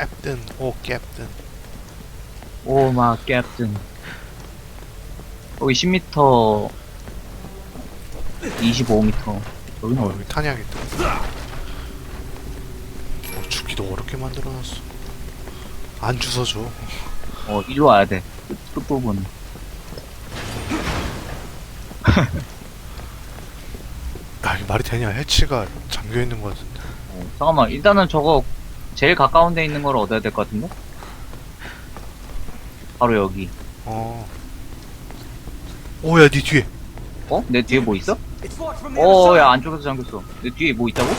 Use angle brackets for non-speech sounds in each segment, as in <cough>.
캡틴 오 캡틴. 오마 캡틴. 여기 10m 25m 여기는 어 어디 여기 탄약 있다. 어, 죽기도 어렵게 만들어놨어. 안 주워줘. 어 이리로 와야 돼. 끝, 끝부분. 아 이게 말이 되냐? 해치가 잠겨있는 거 같은데. 어, 잠깐만. 일단은 저거 제일 가까운 데 있는 걸 얻어야 될 것 같은데? 바로 여기 어 오야 니 뒤에 어? 내 뒤에 뭐 있어? 어. 야, 안쪽에서 잠겼어. 내 뒤에 뭐 있다고?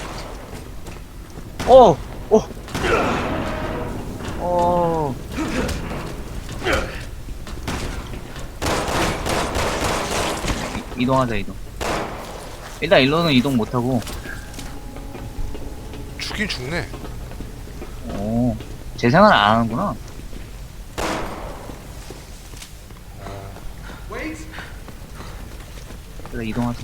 어, 어, 어. 이- 이동하자, 이동. 일단 일로는 이동 못하고, 죽긴 죽네 어, 재생을 안 하는구나. 일단 이동하자.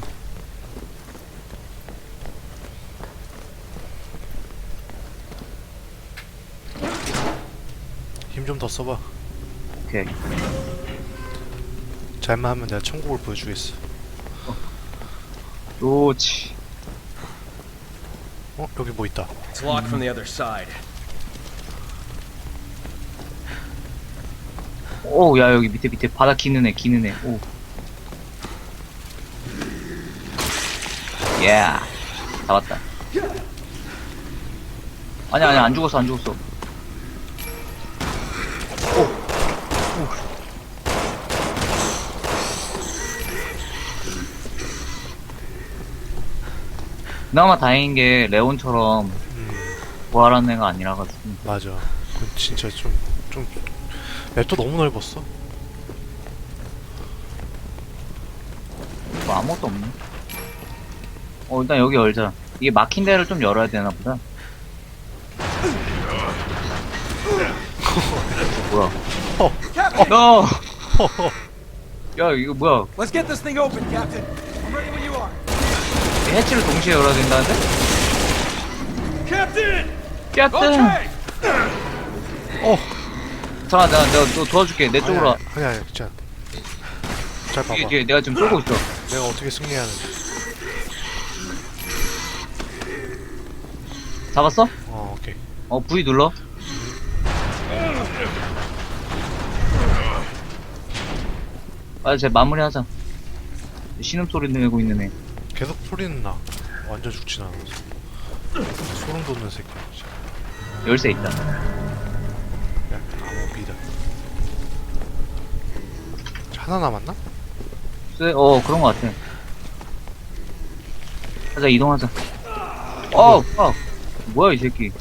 힘 좀 더 써봐 오케이. 잘만 하면 내가 천국을 보여주겠어 좋지. 어 여기 뭐 있다 It's locked from the other side. 오, 야, 여기 밑에, 밑에 바닥 기는 애, 기는 애. 오. 예. 잡았다. 아니, 아니, 안 죽었어, 안 죽었어. 오. 오. 그나마 다행인 게, 레온처럼 음 부활하는 애가 아니라가지고. 맞아 진짜 좀 좀 맵도 너무 넓었어 뭐 아무것도 없네. 어, 일단 여기 열자. 이게 막힌 데를 좀 열어야 되나 보다. 어, 뭐야? Captain, 어, 허허 야, 이거 뭐야? let's get this thing open, Captain. I'm ready when you are. 해치를 동시에 열어야 된다는데? Captain. 깼든! Okay. 어 잠깐, 내가, 내가 너 도와줄게. 내 쪽으로 와. 아니 아니 진짜 잘 봐봐 뒤에, 뒤에. 내가 지금 쏘고 있어. 내가 어떻게 승리하는지 잡았어? 어 오케이 어, V 눌러. 빨리 제 마무리하자. 신음소리 내고 있는 애. 계속 소리는 나 완전 죽진 않아서 소름 돋는 새끼야 진짜 열쇠 있다. 비다 하나 남았나? 쎄, 어, 그런 것 같아. 가자, 이동하자. 어, 어, 뭐야, 이 새끼.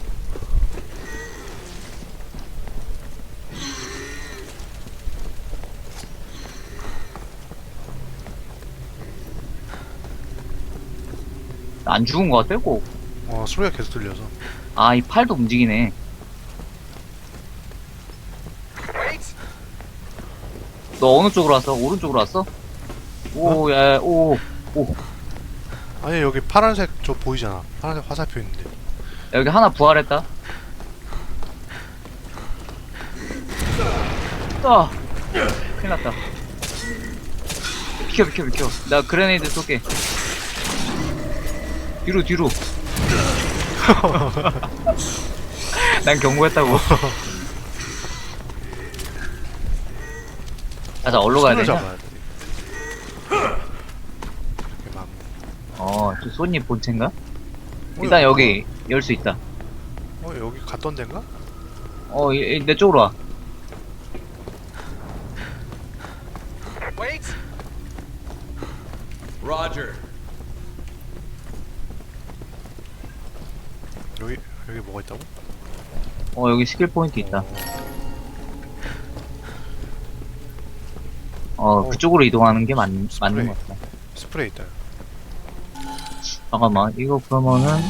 안 죽은 것 같아, 꼭. 어 소리가 계속 들려서 아, 이 팔도 움직이네. 너 어느 쪽으로 왔어? 오른쪽으로 왔어? 오, 야, 야, 오, 오. 아니 여기 파란색 저 보이잖아 파란색 화살표 있는데 여기 하나 부활했다. 아, 큰일 났다. 비켜, 비켜, 비켜. 나 그레네이드 쏠게. 뒤로, 뒤로. <laughs> 난 경고했다고. <laughs> 아, 자, 어디로 가야 손을 되냐? 잡아야 돼 이렇게 막 어, 저 손님 본체인가? 일단 여기 열 수 있다. 어 여기 갔던 데인가? 어, 이- 이- 내 쪽으로 와. Wait. Roger. 여기 여기 뭐가 있다고? 어, 여기 스킬 포인트 있다. 어, 그쪽으로 이동하는 게 맞, 맞는. 것 같다. 스프레이 있다 잠깐만, 이거 그러면은,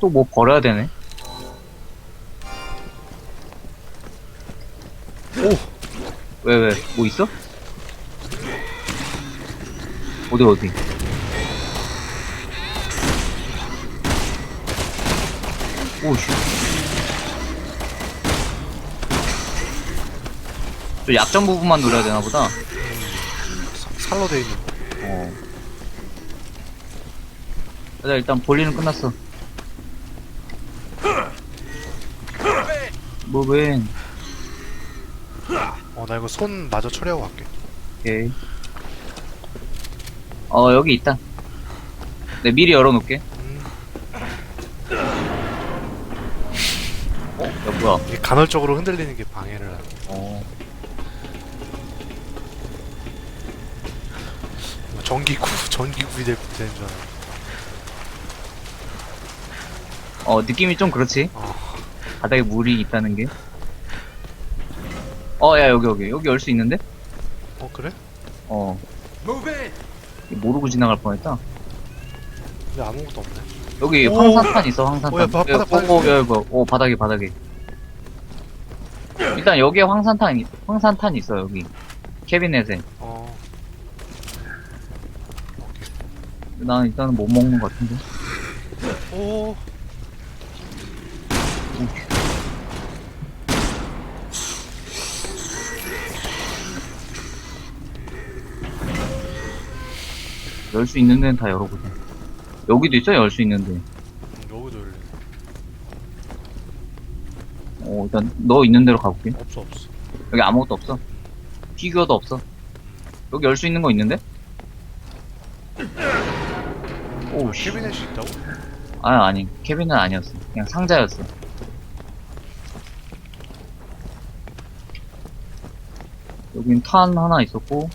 또 뭐 버려야 되네? 오! 왜, 왜, 뭐 있어? 어디, 어디? 오 씨. 저 약점 부분만 노려야 되나 보다. 사- 살로 돼 있는 거. 어. 가자, 일단 볼일은 끝났어. 무빙. 어, 나 이거 손 마저 처리하고 갈게. 오케이. 어, 여기 있다. 네, 미리 열어놓을게. 음, 어, 야, 뭐야. 이게 간헐적으로 흔들리는 게 방해를 하네. 어. 전기구, <laughs> 전기구이 될, 되는 줄 알아. 어, 느낌이 좀 그렇지. 어, 바닥에 물이 있다는 게. 어, 야, 여기, 여기. 여기 열 수 있는데? 어, 그래? 어. 모르고 지나갈 뻔했다. 근데 아무것도 없네. 여기 오. 황산탄 있어, 황산탄. 어, 야, 바- 바닥, 바닥. 오, 오, 야, 이거. 오, 바닥에, 바닥에. 일단 여기에 황산탄, 황산탄 있어, 여기. 캐비넷에. 어. 오케이. 난 일단은 못 먹는 것 같은데. 오, 열 수 있는 데는 다 열어보자. 여기도 있어, 열 수 있는 데. 음, 여기도 열리네. 어, 일단 너 있는 데로 가볼게. 없어, 없어. 여기 아무것도 없어. 피규어도 없어. 여기 열 수 있는 거 있는데? 오, 아, 씨. 캐비넷이 있다고? 아, 아니. 캐비는 아니었어. 그냥 상자였어. 여긴 탄 하나 있었고.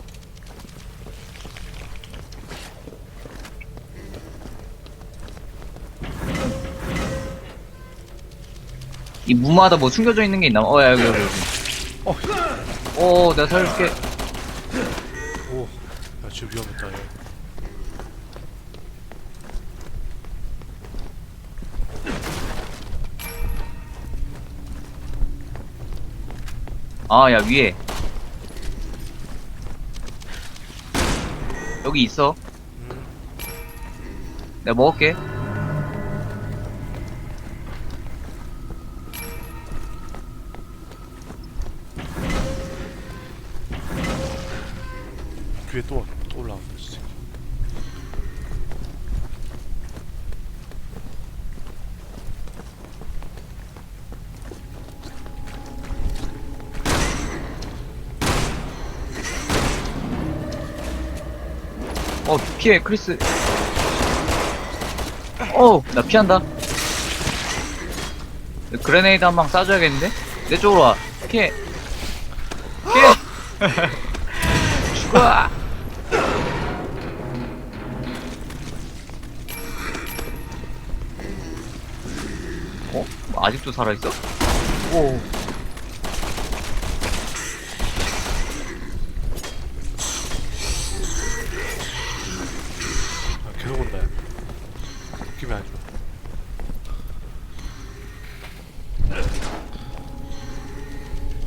이 무마다 뭐 숨겨져 있는 게 있나? 어, 야, 여기, 여기, 여기. 어, 어, 내가 살려줄게. 오. 야, 지금 위험했다, 얘. 아, 야, 위에. 여기 있어. 음, 내가 먹을게. 뒤에 또, 또올 피해, 크리스. 어, 나 피한다. 그레네이드 한 방 쏴줘야겠는데? 내 쪽으로 와. 피해. 피해! <laughs> 죽어! 어? 뭐 아직도 살아있어? 오. 아, 계속 온다, 야. 느낌이 안 좋아.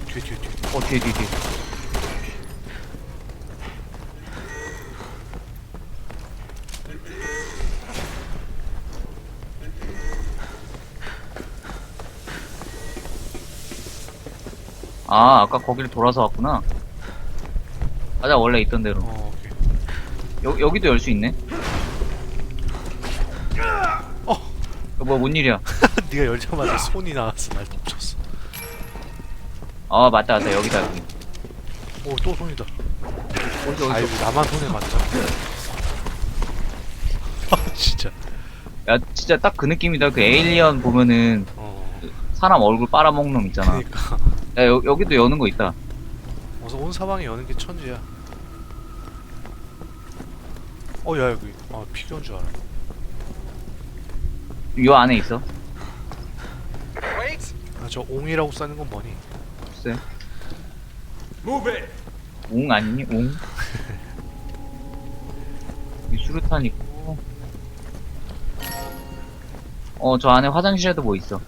뒤에, 뒤에, 뒤에. 어, 뒤에, 뒤에, 뒤에. 아, 아까 거기를 돌아서 왔구나. 가자, 원래 있던 대로. 어, 오케이. 여, 여기도 열 수 있네? 어! 어, 뭐야, 뭔 일이야? <laughs> 네가 열자마자 손이 나왔어, 날 덮쳤어. 아, 맞다, 맞다, 여기다, 여기. 오, 또 손이다. 어디서, 아이, 어디서. 나만 손에 맞자. <laughs> 아, 진짜. 야, 진짜 딱 그 느낌이다. 그 에일리언 보면은 어. 사람 얼굴 빨아먹는 놈 있잖아. 그니까. 야, 여, 여기도 여는 거 있다. 어서 온 사방에 여는 게 천지야. 어, 야, 여기. 아, 피규어인 줄 알아. 요 안에 있어. Wait. 아, 저 옹이라고 써는 건 뭐니? 글쎄. Move in. 웅 아니니? 웅? <laughs> 이 수류탄 있고. 어, 저 안에 화장실에도 뭐 있어.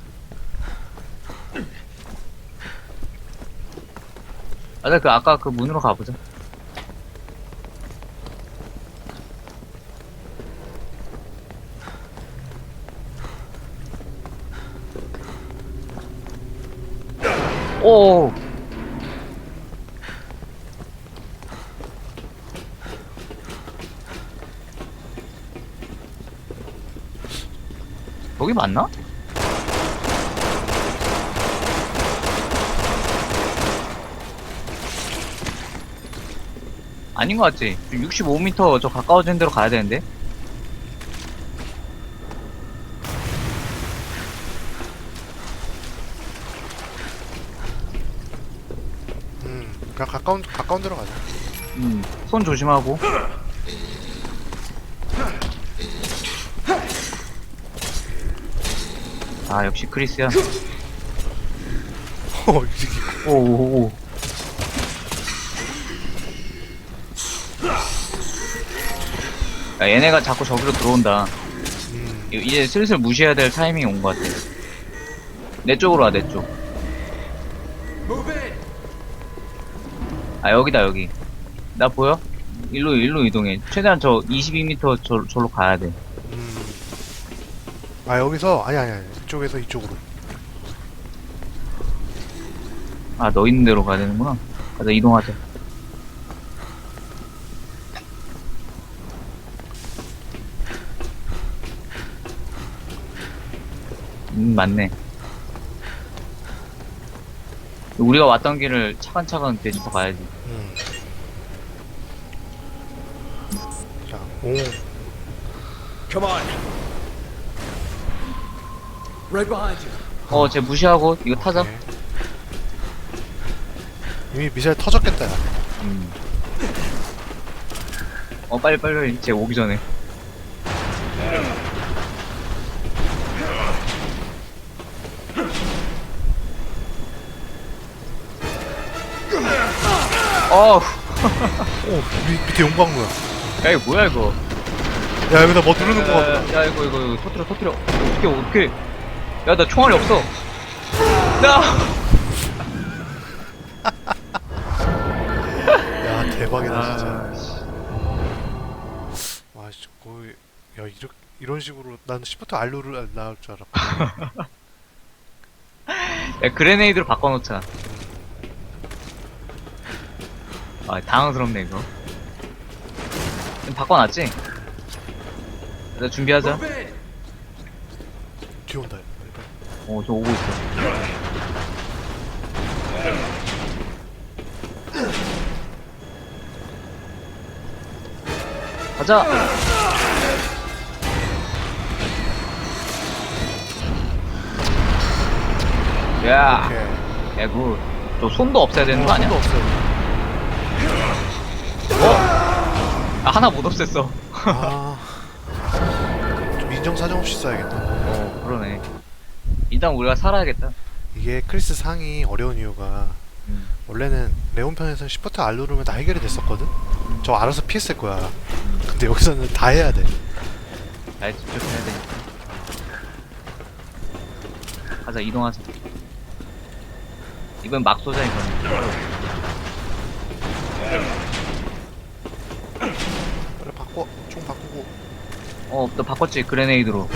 맞아 그 아까 그 문으로 가보자 오 거기 맞나? 아닌 것 같지? 65m 저 가까워진 데로 가야 되는데? 음 그냥 가까운 가까운 데로 가자 음, 손 조심하고. 아, 역시 크리스야. <laughs> 어 이 새끼 오오오. 야, 얘네가 자꾸 저기로 들어온다. 음 이- 이제 슬슬 무시해야 될 타이밍이 온 것 같아. 내 쪽으로 와, 내 쪽. 아, 여기다, 여기. 나 보여? 일로, 일로 이동해. 최대한 저 22m 저, 저로 가야 돼. 음. 아 여기서 아니 아니 아니 이쪽에서 이쪽으로 아, 너 있는 데로 가야 되는구나. 가자, 이동하자. 음, 맞네. 우리가 왔던 길을 차근차근 되짚어 가야지. 음. 자, 오, Come on. Right behind you. 어, 쟤 무시하고, 이거 타자. 오케이. 이미 미사일 터졌겠다. 야. 음. 어, 빨리, 빨리. 쟤 오기 전에. 어우, 오, 미, 밑에 용광로야. 야, 이거 뭐야, 이거. 야, 여기다 뭐 누르는 거 같아. 야, 야, 이거, 이거, 이거, 터트려, 터트려. 어떻게, 어떻게. 야, 나 총알이 없어. 나! 야, 대박이다, 진짜. 아, 씨. 와, 진짜 거의, 야, 이렇게, 이런 식으로, 나는 시프트 알루를 나올 줄 알았고. 야, 그레네이드로 바꿔놓자. 아, 당황스럽네, 이거. 좀 바꿔놨지? 나 준비하자. 뒤에 온다. 어, 저 오고 있어. 가자! 야, 오케이. 개굿. 저 손도 없애야 되는 거 아니야? 손도 없어요. 하나 못 없앴어. 아. 좀 인정사정 없이 써야겠다. 어, 그러네. 일단 우리가 살아야겠다. 이게 크리스 상이 어려운 이유가, 음. 원래는 레온 편에서는 시프트 알 누르면 다 해결이 됐었거든? 저 알아서 피했을 거야. 근데 여기서는 다 해야 돼. 날 집중해야 되니까. 가자, 이동하자. 이번 막 쏘자. 빨리 바꿔. 총 바꾸고. 어, 너 바꿨지, 그레네이드로.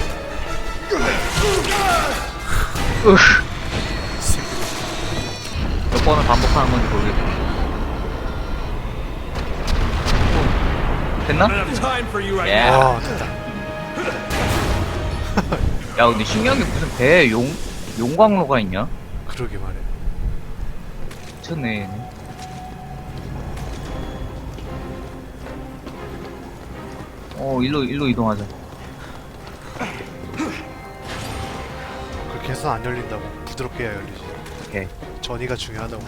몇 번을 반복하는 건지 모르겠어. 어, 됐나? 예. 와, 됐다. <laughs> 야, 근데 신기한 게 무슨 배에 용, 용광로가 있냐? 그러게 말해. 미쳤네, 얘네. 어, 일로, 일로 이동하자. 그렇게 해서 안 열린다고. 부드럽게 해야 열리지. 오케이. 전이가 중요하다고.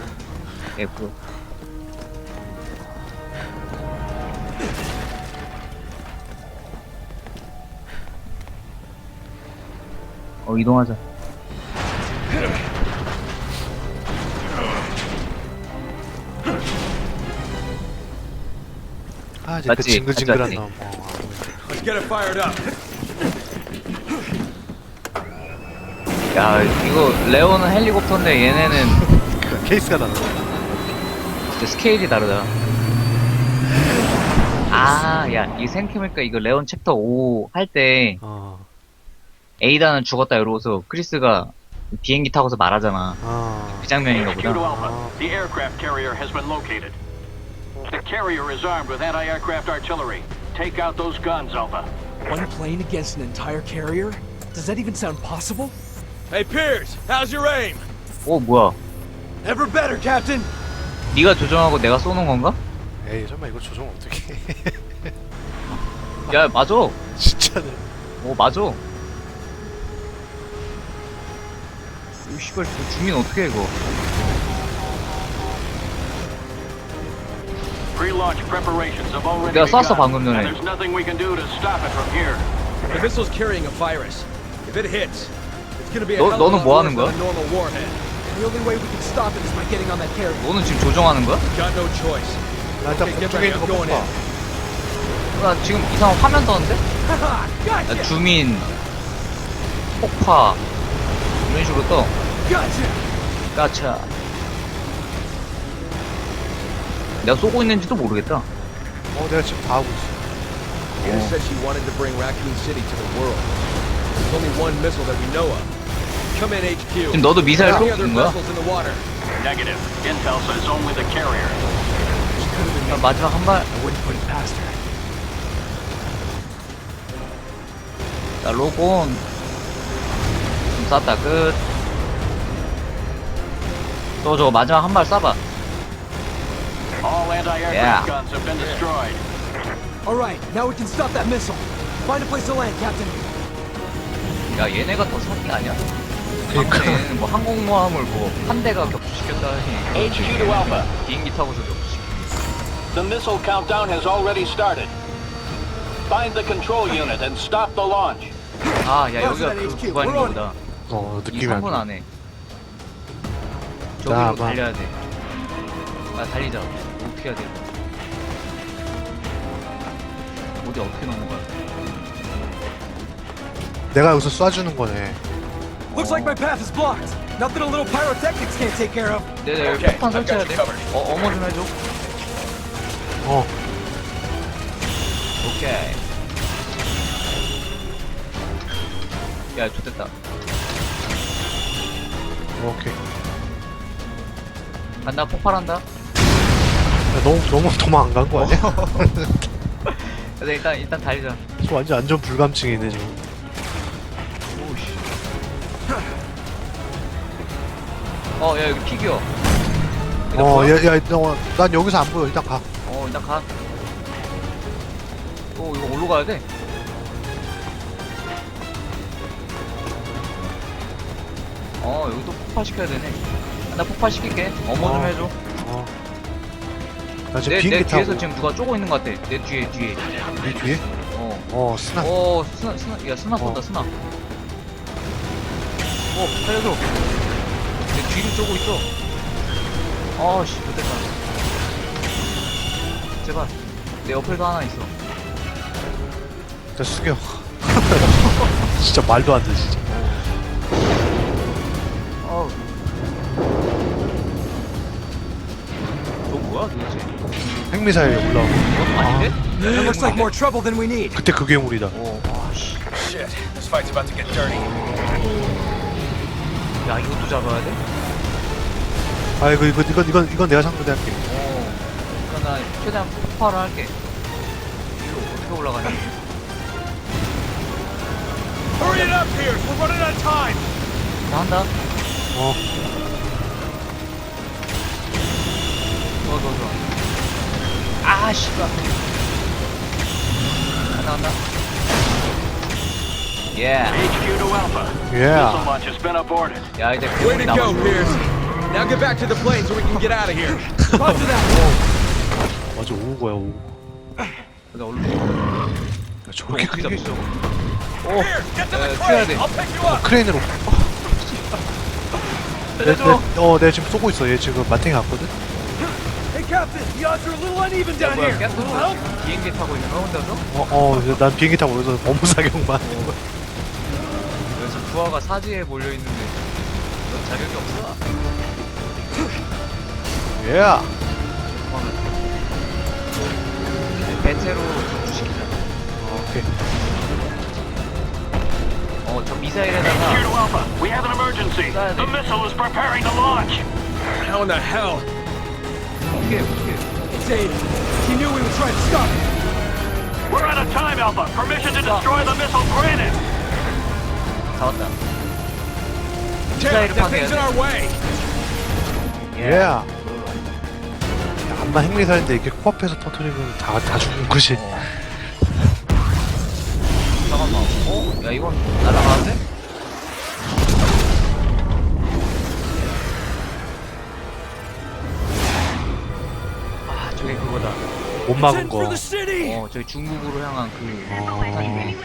F. 어, 이동하자. 아, 이제 그 맞지? 징글징글한 맞지? 놈. 어, get it fired up. 야, 이거, 레오는 헬리콥터인데 얘네는 그 케이스가 달라. 진짜 스케일이 다르다. 아, 야, 이 생각해보니까 이거 레온 챕터 5 할 때 어, 에이다는 죽었다 이러고서 크리스가 비행기 타고서 말하잖아. 어. 그 장면인가 to 보다. Alpha, the aircraft carrier has been located. The carrier is armed with anti-aircraft artillery. Take out those guns, Alpha. One plane against an entire carrier? Does that even sound possible? Hey, Pierce, how's your aim? 오 뭐야? Ever better, Captain. 네가 조정하고 내가 쏘는 건가? 에이 설마 이거 조정 어떻게 야 맞아. 진짜네 오 맞아. 이 씨발 저 주민 어떻게 해 이거? 내가 쐈어, 방금 전에. and there's nothing we can do to stop it from here. The missile's carrying a virus. If it hits, it's gonna be a 너- hell of a 너는 lot 뭐 worse 하는 than 거야? a normal warhead. The only way we can stop it is by getting on that carrier. 너는 지금 조정하는 거야? Got no choice. 나 일단 Okay, get 북쪽에 있는 ready, 거 I'm going 뽑아 in. 나 지금 이상한 화면 떴는데? Haha, 나 gotcha. 주민, 폭파 이런 식으로 떠. Gotcha. 까차. 내가 쏘고 있는지도 모르겠다. 어 내가 지금 다 하고 있어 Anna said she wanted to bring Raccoon City to the world. There's only one missile that we know of. Come in, HQ. 지금 너도 미사일 Any 쏘고 other 있는 거야? vessels in the water? Negative. Intel says only the carrier. 야, 마지막 한 발. 자, 로곤. 좀 쐈다, 끝. 또 저거 마지막 한 발 쏴봐. All anti-aircraft Yeah. guns have been destroyed. All right, now we can stop that missile. Find a place to land, Captain. 야, 얘네가 더 사기 아니야? 그러니까. 방금 얘네는 뭐 항공모함을 뭐한 대가 격추시켰다 하니. HQ to Alpha. 비행기 타고서 격추시켰 The missile countdown has already started. Find the control unit and stop the launch. 아, 야, 여기가 그 on 보다. 어이 느낌이 안 3분 좋아 안에. 나 저기로 달려야 돼. 아, 달리자. 어떻게 해야 돼? 어디 어떻게 넘어가? 내가 여기서 쏴주는 거네 Looks like my path is blocked. Nothing a little pyrotechnics can't take care of. 네네, 여기 폭탄 설치해야 돼. 어, 어머 좀 해줘. 어 오케이. 야, 좋됐다. 오케이 간다, 폭발한다. 야, 너무 너무 도망 안 간 거 아니야? <laughs> 그래서 일단, 일단 달리자. 저 완전 안전 불감증이네 지금. 어, 야, 여기 피규어. 일단 보여? 어야야 너, 난 여기서 안 보여 일단 가 어, 일단 가. 오, 이거 올로 가야 돼? 어, 여기 또 폭파시켜야 되네. 아, 나 폭파시킬게. 어머 좀 어. 해줘. 어. 나 지금 내, 비행기 내 타고 뒤에서 지금 누가 쪼고 있는 것 같아. 내 뒤에, 뒤에. 네 뒤에? 어. 어 스나 오, 스나, 스나, 야, 스나 쏜다, 어. 스나. 오, 살려줘. 내 뒤를 쪼고 있어. 아씨, 못됐다. 제발. 내 옆에도 하나 있어. 자 숙여 <laughs> 진짜 말도 안 돼 진짜 미사일 올라오고 이건 아닌데? It looks like more trouble than we need. 그때 그 괴물이다 오, 아씨. Shit, this fight's about to get dirty. 야, 이것도 잡아야 돼? 아 이거 이거 이건 이건 이건 내가 상대할게 어. 그러니까 나 최대한 폭발을 할게. 이거 어떻게 올라가냐? Hurry it up, Pierce. We're running out of time. 나 한다. 어 좋아, 좋아, 좋아. 아, 씨발. 간다. 예. HQ to Alpha. 예. Missile launch has been aborted. 야, 이제 Way 괴물이 to go, 남았어. Pierce. Now get back to the plane so we can get out of here. Roger that. 맞아 오고 거야 오고 나 얼른. 야, 저렇게 크게 잡지, 저거? Pierce, get to the Uh, crane. 튀어야 돼. I'll pick you up. 크레인으로 내, 살려줘. 내, 어 내가 지금 쏘고 있어 얘 지금 마탱이 갔거든 뭐야, help? 비행기 타고 있는 거 혼자서? 어어난 비행기 타고 여기서 업무사격만 부하가 사지에 몰려 있는데 넌 자격이 없어. 예 배체로 격추시키자. 오케이 어, 저 미사일에다가 to Alpha. We have an emergency. The missile is preparing to launch. How in the hell? 어떻게? It's Aiden. He knew we were trying to stop him. We're out of time, Alpha. Permission to destroy the missile granted. 잡았다. 미사일을 that thing's in our way. 돼. 예. 야, 암만 핵미사일인데 이렇게 코앞에서 터트리면 다, 다 죽는 것이. 어. 잠깐만. 어? 야 이건 날아가는데? 못 막은 거. 어 저기 중국으로 향한 그 어. 폭탄이네.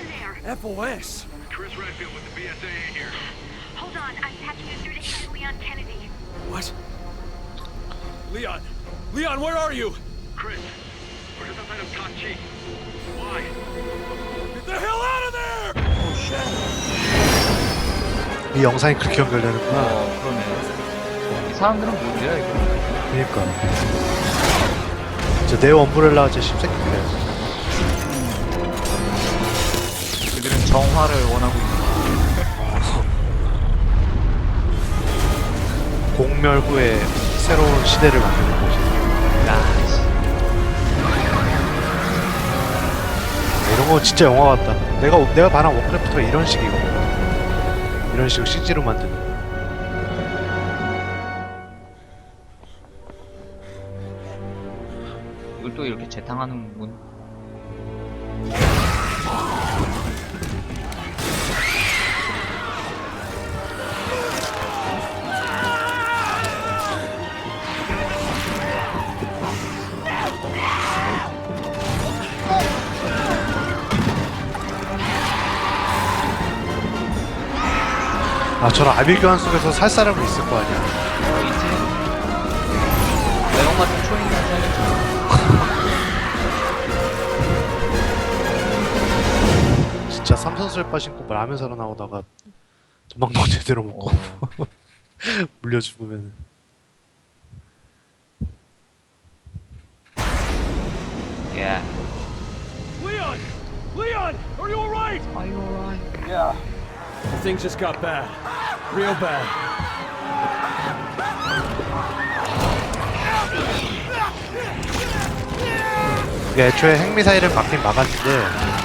FOS. Chris Redfield with the BSAA here. Hold on, I'm patching you through to Leon Kennedy. What? Leon! Leon, where are you? Chris, we're just outside of Tachi. Why? Get the hell out of there! 이 영상이 그렇게 연결되는구나. 어 그러네. 이 사람들은 뭔데요 이거? 그니까. 진짜 내 원브렐라 진짜 십새끼네. 그들은 정화를 원하고 있는. <laughs> 공멸 후에 새로운 시대를 만드는 거지. 야, 씨. 이런 거 진짜 영화 같다. 내가 내가 말한 워크래프트가 이런 식이거든. 이런 식으로 CG로 만드는. 또 이렇게 재탕하는군. 아 저런 아빌교환 속에서 살 사람은 있을 거 아니야. 빠진 거 라면 사러 나오다가 도망도 제대로 먹고 어. 물려 죽으면. 예. Leon! Leon! Are you alright? Are you alright? Yeah. Things just got bad. Real bad. 이게 애초에 핵미사일을 막긴 막았는데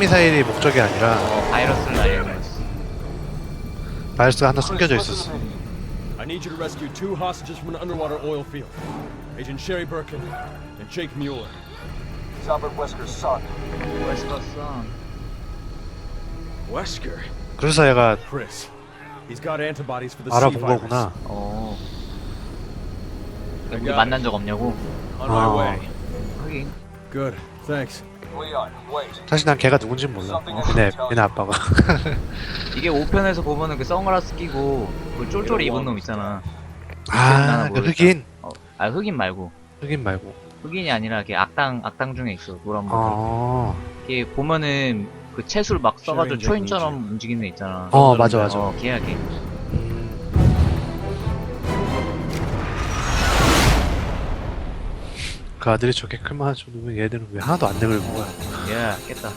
핵미사일이 목적이 아니라 어, 바이러스를 거지. 바이러스가 하나 숨겨져 있었어. I need you to rescue two hostages from an underwater oil field. Agent Sherry Birkin and Jake Mueller. Albert Wesker's son. 웨스커슨. Wesker? 그래서 얘가 Chris. He's got antibodies for the 알아본 C virus. 거구나. 어. 우리 야. 만난 적 없냐고? On my 아. way. 하긴. Good. Thanks. 사실 난 걔가 누군지 몰라. 어, 얘네 얘네 아빠가. <laughs> 이게 5편에서 보면은 그 선글라스 끼고 그 쫄쫄이 입은 놈 있잖아. 아, 그 흑인 어, 아 흑인 말고. 흑인 말고. 흑인이 아니라 걔 악당 악당 중에 있어 노란 머리. 어, 걔 보면은 그 채술 막 써가지고 초인처럼 움직이는 애 있잖아. 어 맞아 맞아. 어 걔야 걔. 그 아들이 저렇게 클만한 정도면 얘들은 왜 하나도 안 늙은 거야? 얘야 깼다.